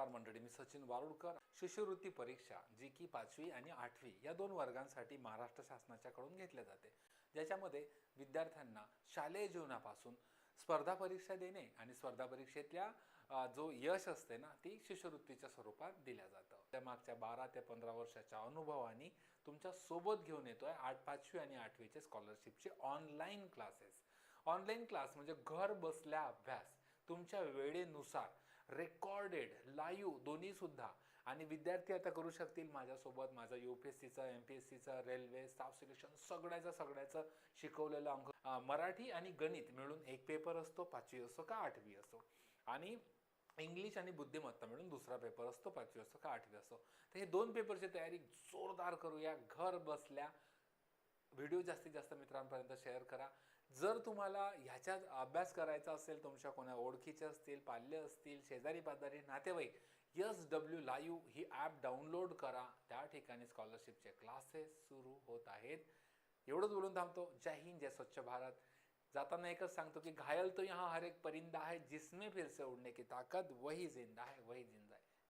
नमस्कार मंडळी मी सचिन वारुडकर शिष्यवृत्ती परीक्षा जी की पाचवी आणि आठवी या दोन वर्गांसाठी महाराष्ट्र शासनाच्याकडून घेतल्या जाते. ज्याच्यामध्ये विद्यार्थ्यांना शालेय जीवनापासून स्पर्धा परीक्षा देणे आणि स्पर्धा परीक्षेतल्या जो यश असते ना ती शिष्यवृत्तीच्या स्वरूपात दिल्या जातं. त्या मागच्या बारा ते पंधरा वर्षाच्या अनुभवाने तुमच्यासोबत घेऊन येतोय आठ पाचवी आणि आठवीचे स्कॉलरशिपचे ऑनलाईन क्लासेस. ऑनलाईन क्लास म्हणजे घर बसल्या अभ्यास. तुमच्या वेळेनुसार रेकॉर्डेड लाईव्ह दोन्ही सुद्धा. आणि विद्यार्थी आता करू शकतील माझ्यासोबत. माझा यू पी एस सीचा एम पी एस सीचं रेल्वे स्टाफ सिलेक्शन सगळ्याचं सगळ्याचं शिकवलेलं अंक. मराठी आणि गणित मिळून एक पेपर असतो पाचवी असो का आठवी असो. आणि इंग्लिश आणि बुद्धिमत्ता मिळून दुसरा पेपर असतो पाचवी असो का आठवी असो. तर हे दोन पेपरची तयारी जोरदार करूया. घर बसल्या. व्हिडिओ जास्तीत जास्त मित्रांपर्यंत शेअर करा. जर तुम्हाला ह्याच्यात अभ्यास करायचा असेल तुमच्या कोणा ओळखीचे असतील पाल्य असतील शेजारी पाजारी नातेवाईक यस डब्ल्यू लाईव्ह ही ॲप डाउनलोड करा. त्या ठिकाणी स्कॉलरशिपचे क्लासेस सुरू होत आहेत. एवढंच बोलून थांबतो. जय हिंद जय स्वच्छ भारत. जाताना एकच सांगतो की घायल तो यहाँ हर एक परिंदा है जिसमें फिर से उड़ने की ताकत वही जिंदा है वही जिंदा है.